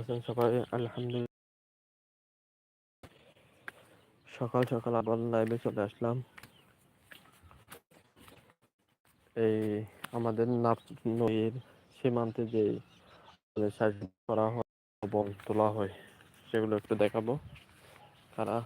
আছেন সকালে, আলহামদুলিল্লাহ। সকাল সকাল আবার লাইভে চলে আসলাম। এই আমাদের নাপ নদীর সীমান্তে যে করা হয় বল তোলা হয়, সেগুলো একটু দেখাবো। তারা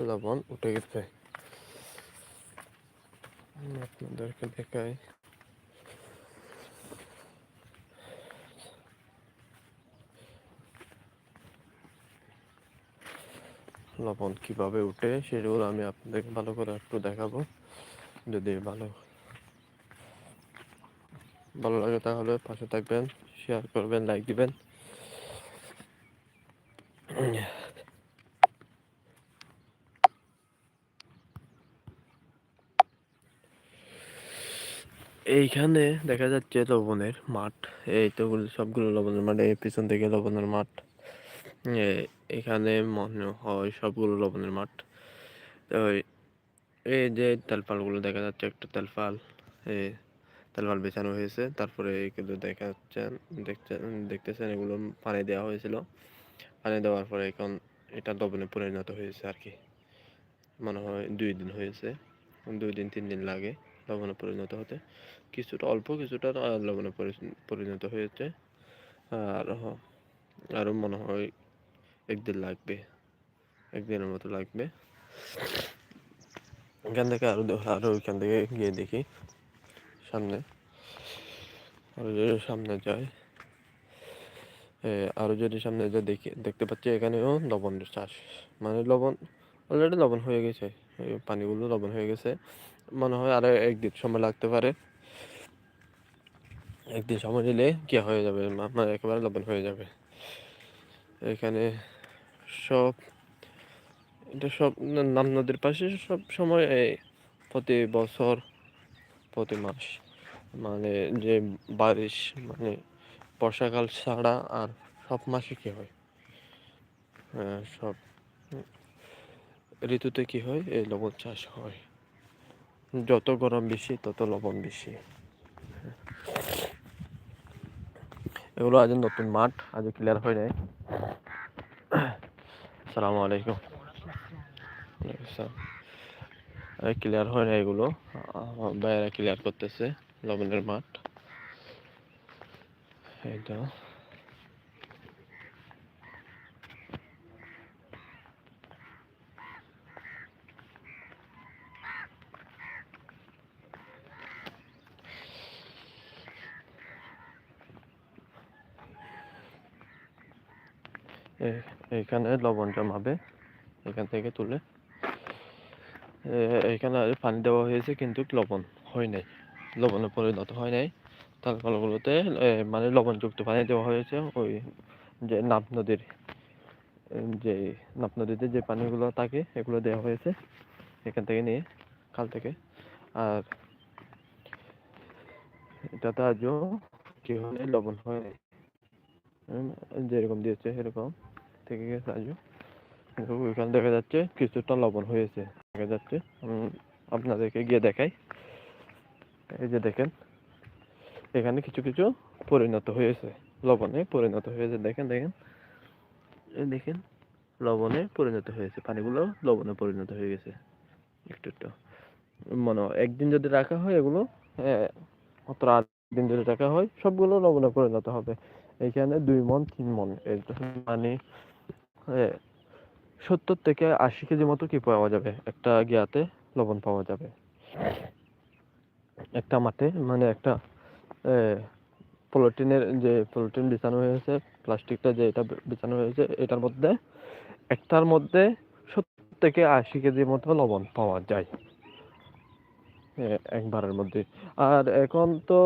লবণ উঠে গেছে। আপনাদেরকে দেখাই। লবণ কীভাবে উঠে সেগুলো আমি আপনাদেরকে ভালো করে একটু দেখাবো। যদি ভালো ভালো লাগে তাহলে পাশে থাকবেন শেয়ার করবেন লাইক দিবেন। এইখানে দেখা যাচ্ছে লবণের মাঠ। এই তো সবগুলো লবণের মাঠ, এই পিছন থেকে লবণের মাঠ। এখানে মনে হয় সবগুলো লবণের মাঠ। তো এই যে তেলপালগুলো দেখা যাচ্ছে একটা তেলপাল। এই তেলপাল বেছানো হয়েছে। তারপরে এগুলো দেখা যাচ্ছেন দেখছেন দেখতেছেন এগুলো পানি দেওয়া হয়েছিল। পানি দেওয়ার পরে এখন এটা লবণে পরিণত হয়েছে আর কি। মনে হয় দুই দিন হয়েছে। দুই দিন, তিন দিন লাগে লবণে পরিণত হতে। কিছুটা অল্প, কিছুটা লবণে পরিণত হয়েছে। আর আরও মনে হয় একদিন লাগবে। একদিনের মতো লাগবে। এখান থেকে আরও আরও ওইখান থেকে গিয়ে দেখি। সামনে আরও সামনে যায় আরও যদি সামনে যা দেখি, দেখতে পাচ্ছি এখানেও লবণের চাষ। মানে লবণ অলরেডি লবণ হয়ে গেছে। পানিগুলো লবণ হয়ে গেছে। মনে হয় আরও একদিন সময় লাগতে পারে। একদিন সময় নিলে কি হয়ে যাবে? আপনার একেবারে লবণ হয়ে যাবে। এখানে সব, এটা সব নাম নদীর পাশে সব সময় এই প্রতি বছর, প্রতি মাস মানে যে বারিশ মানে বর্ষাকাল ছাড়া আর সব মাসে কী হয়? সব ঋতুতে কি হয়? এই লবণ চাষ হয়। যত গরম বেশি, তত লবণ বেশি। এগুলো আজ নতুন মাঠ, আজ ক্লিয়ার হয়ে যায় আসসালামু আলাইকুম। ক্লিয়ার হয় না এগুলো। বাইরে ক্লিয়ার করতেছে লবণের মাঠ। এটা এখানে লবণ জমাবে এখান থেকে তুলে। এখানে পানি দেওয়া হয়েছে কিন্তু লবণ হয় নাই। লবণে পরিণত হয় নাই। তালপালগুলোতে মানে লবণযুক্ত পানি দেওয়া হয়েছে। ওই যে নাপ নদীর যে নাপ নদীতে যে পানিগুলো থাকে, এগুলো দেওয়া হয়েছে এখান থেকে নিয়ে, খাল থেকে। আর এটাতে আজও কি হলে লবণ হয়। যেরকম দিয়েছে সেরকম থেকে গেছে আজও। ওইখানে দেখা যাচ্ছে কিছুটা লবণ হয়েছে, দেখা যাচ্ছে। আপনাদেরকে গিয়ে দেখাই। এই যে দেখেন এখানে কিছু কিছু পরিণত হয়েছে। লবণে পরিণত হয়েছে। দেখেন দেখেন। দেখেন, লবণে পরিণত হয়েছে। পানিগুলো লবণে পরিণত হয়ে গেছে। একটু একটু। মনে একদিন যদি রাখা হয় এগুলো আট দিন যদি রাখা হয়, সবগুলো লবণে পরিণত হবে। এখানে দুই মন তিন মন মানে সত্তর থেকে আশি কেজি মতো কি পাওয়া যাবে? একটা গিয়াতে লবণ পাওয়া যাবে। একটা মাঠে মানে একটা পলিথিনের যে পলিথিন বিছানো হয়েছে প্লাস্টিকটা যে এটা বিছানো হয়েছে, এটার মধ্যে একটার মধ্যে সত্তর থেকে আশি কেজির মতো লবণ পাওয়া যায়। একবারের মধ্যে। আর এখন তো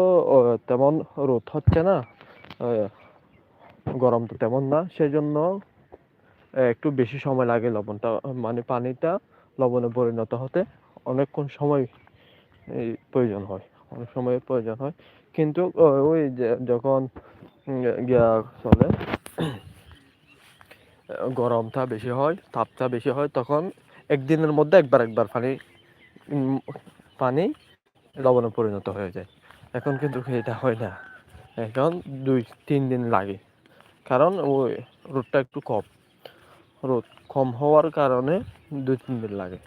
তেমন রোদ হচ্ছে না। গরম তো তেমন না সেই জন্য একটু বেশি সময় লাগে লবণটা মানে পানিটা লবণে পরিণত হতে। অনেকক্ষণ সময় প্রয়োজন হয়। অনেক সময় প্রয়োজন হয়। কিন্তু ওই যখন চলে, গরমটা বেশি হয়, তাপটা বেশি হয়, তখন একদিনের মধ্যে একবার একবার পানি পানি লবণে পরিণত হয়ে যায়। এখন কিন্তু এটা হয় না। এখন দুই, তিন দিন লাগে। কারণ ওই রোদটা একটু কম। রোদ কম হওয়ার কারণে দুই, তিন দিন লাগে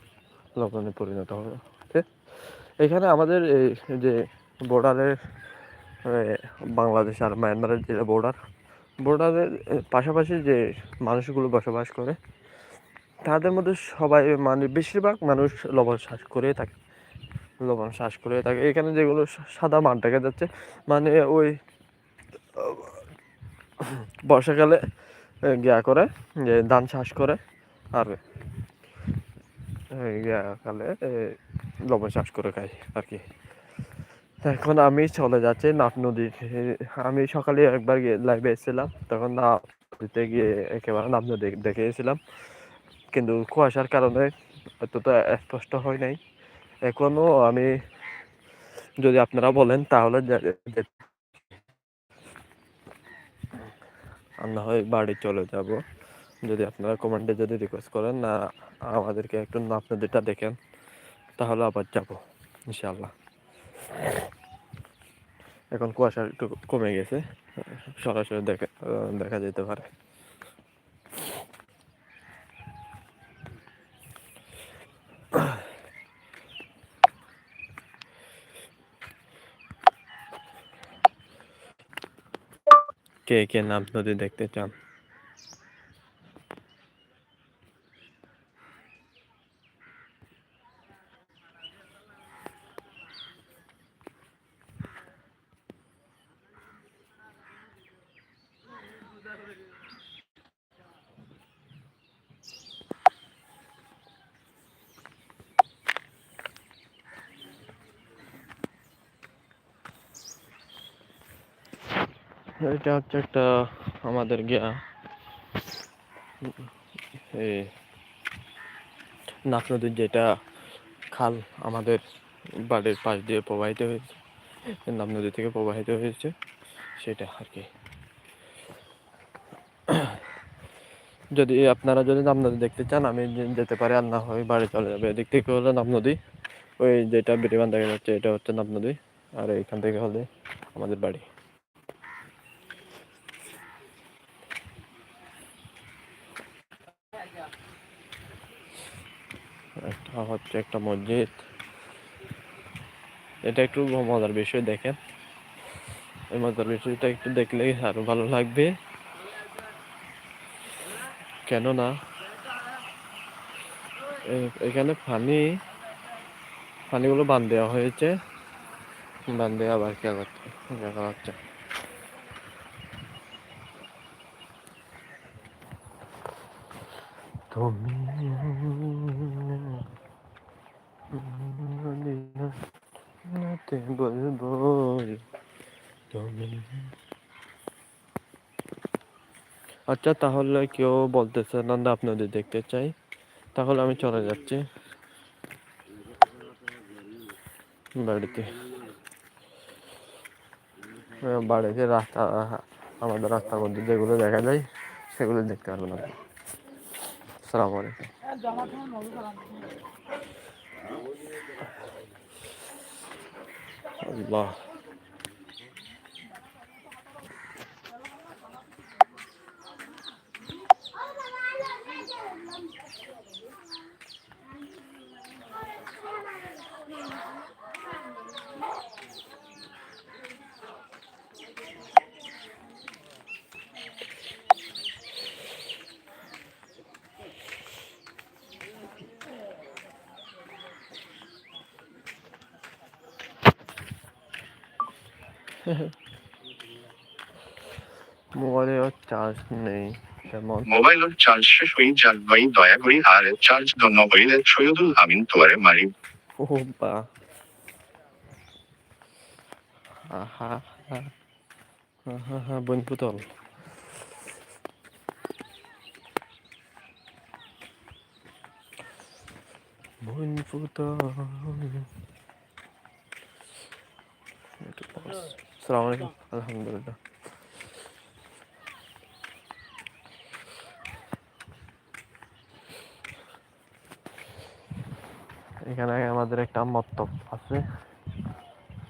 লবণে পরিণত হতে। এখানে আমাদের এই যে বর্ডারের বাংলাদেশ আর মায়ানমারের যে বর্ডার বর্ডারের পাশাপাশি যে মানুষগুলো বসবাস করে, তাদের মধ্যে সবাই মানে বেশিরভাগ মানুষ লবণ শ্বাস করে থাকে। লবণ শ্বাস করে থাকে। এখানে যেগুলো সাদা মাঠ দেখা যাচ্ছে মানে ওই, বর্ষাকালে গিয়া করে, যে ধান চাষ করে, আর গিয়াকালে লবণ চাষ করে খায়, আর কি। এখন আমি চলে যাচ্ছি নাফ নদী আমি সকালে একবার গিয়ে লাইভে এসেছিলাম। তখন নাফ নদীতে গিয়ে একেবারে নাফ নদী দেখে এসেছিলাম। কিন্তু কুয়াশার কারণে অতটা স্পষ্ট হয় নাই। এখনও আমি যদি আপনারা বলেন তাহলে আমরা হয় বাড়ি চলে যাব। যদি আপনারা কমেন্টে যদি রিকোয়েস্ট করেন, না, আমাদেরকে একটু আপনাদেরটা দেখেন, তাহলে আবার যাব ইনশাল্লাহ এখন কুয়াশা একটু কমে গেছে। সরাসরি দেখা দেখা যেতে পারে। কে কে নাম নদী দেখতে চান। এটা হচ্ছে একটা আমাদের গিয়া নাফ নদীর যেটা খাল আমাদের বাড়ির পাশ দিয়ে প্রবাহিত হয়েছে নাফ নদী থেকে প্রবাহিত হয়েছে, সেটা আর কি। যদি আপনারা যদি নাম নদী দেখতে চান, আমি যেতে পারি, আর না হয় বাড়ি চলে যাবে। এদিক থেকে হলো নাম নদী, ওই যেটা বিরিবান দেখা যাচ্ছে এটা হচ্ছে নাম নদী, আর এইখান থেকে হলে আমাদের বাড়ি একটা হচ্ছে একটা মসজিদ। এটা একটু মজার বিষয় দেখেন। এই মজার বিষয়টা একটু দেখলে আরও ভালো লাগবে। কেননা এখানে পানি, পানিগুলো বান দেওয়া হয়েছে। বান দেওয়া আবার কে দেখা যাচ্ছে তুমি বলব তুমি আচ্ছা তাহলে কেউ বলতেছে না আপনাদের দেখতে চাই। তাহলে আমি চলে যাচ্ছি। বাড়িতে। বাড়িতে রাস্তা, আমাদের রাস্তার মধ্যে যেগুলো দেখা যায়, সেগুলো দেখতে পারবেন আপনি। সালাম আলাইকুম। আল্লাহ। মোবাইলে চার্জ নেই তেমন মোবাইলৰ চাৰ্জ শেষ হৈ যাক বাই দয়া কৰি আৰে চাৰ্জ নকৰিলে ছৈয়দুল আমিন তোৱাৰে মাৰিম Opa. Aha. Aha, buen putol. Buen putol. Assalamu alaikum. Alhamdulillah. এখানে আমাদের একটা মত্তব আছে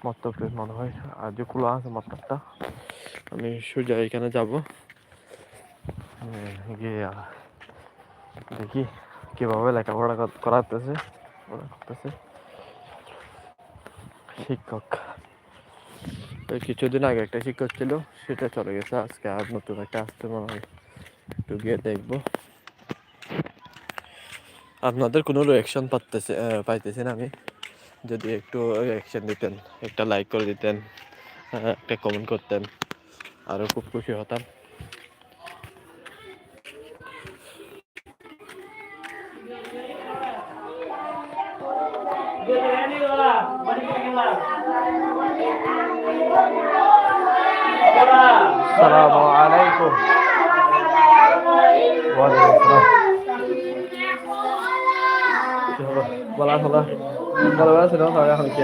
মত্তবটা মনে হয় আজও খোলা আছে মত্তবটা, আমি সোজা এখানে যাব গিয়ে দেখি কীভাবে লেখাপড়া কর- করাতেছে, করতেছে শিক্ষক কিছুদিন আগে একটা শিক্ষক ছিল, সেটা চলে গেছে। আজকে আর নতুন একটা আসতে মনে হয় একটু গিয়ে দেখব। আপনাদের কোনো রিয়াকশন পাইতেছি না আমি। যদি একটু রিয়াকশন দিতেন, একটা লাইক করে দিতেন একটা কমেন্ট করতেন আরও খুব খুশি হতাম। হলো। বলা বলা ছিল সবাই এখন কি?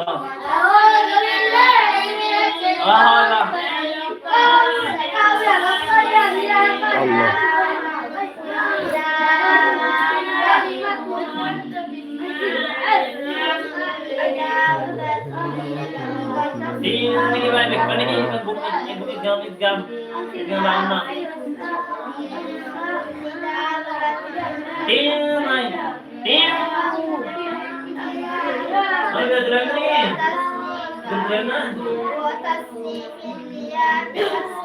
Allah. Di ini Fernando. Bota assim, me abraça.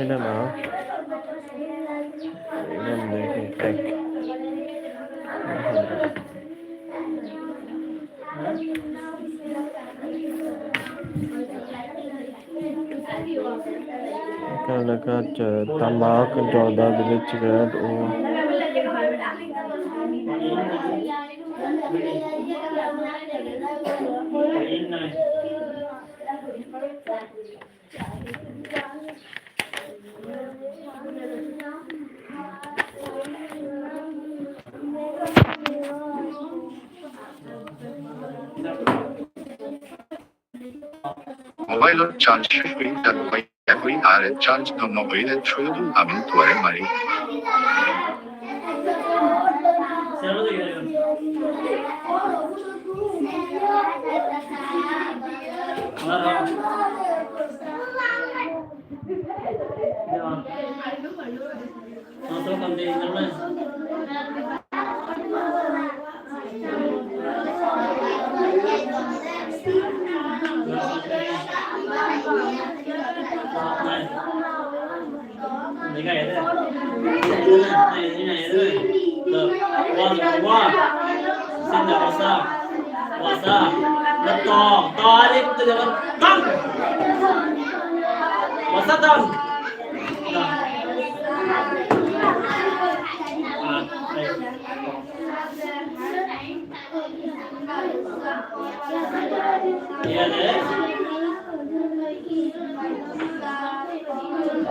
এটা না এটা দেখি এক এখানে লেখা আছে তামাক জর্দা বিড়ি মোবাইলত চার্জ শেষ হয়ে যাবে একই, আর চার্জ ধন্য হইলে সৈয়দুল আমিন তোয়ারে মারি Siapa tu kita? Warang. Liga Eder. Liga Eder. One one. Send the WhatsApp. WhatsApp. The dog. Dog. The dog. Dog. What's that dog? Yeah, there.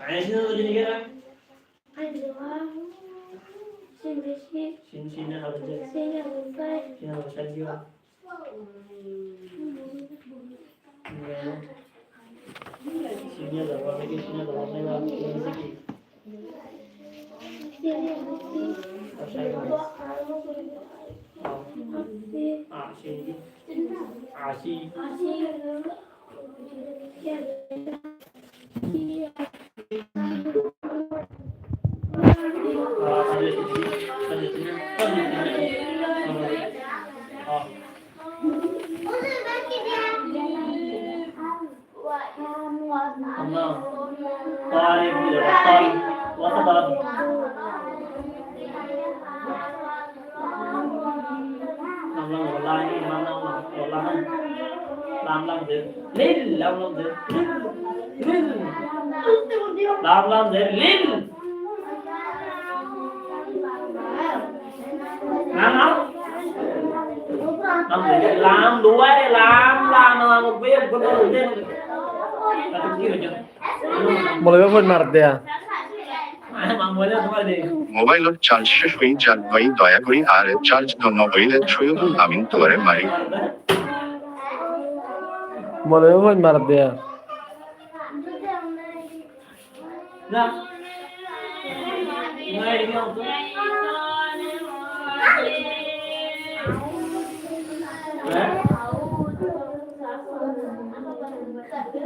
عايزين نقول لي كده شنو شنو هذا شنو شنو Sininya da var, peki sininya da var. Ne sim. Ah, sim. Aşi. Aşi. Ah, Aşi. الله طالب للوطن وتضرب lòng của lai này mà lòng lòng của lai làm làm gì lên làm làm gì lên làm làm gì lên làm lắm làm gì làm đuối làm làm là một việc của tôi বলবে phone মার দেয়া। মোবাইলত charge শেষ হয়ে যাবে দয়া করি আর charge ধন্য হইলে সৈয়দুল আমিন তোয়ারে মারি। বলবে ফোন মার দেয়া. Ngay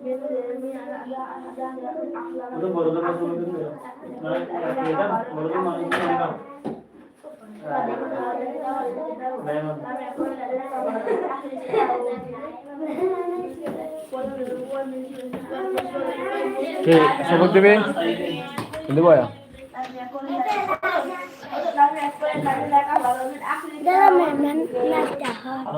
Đấy. Đi đúng không? Đi nào rồi lên nào. Tôi đi ra, tôi đi ra. Itu baru dapat dulu gitu ya. Nah, ya kan baru tuh mau ini kan. Memang. কে সবক দেবে দেবো Dalam memang nak dah.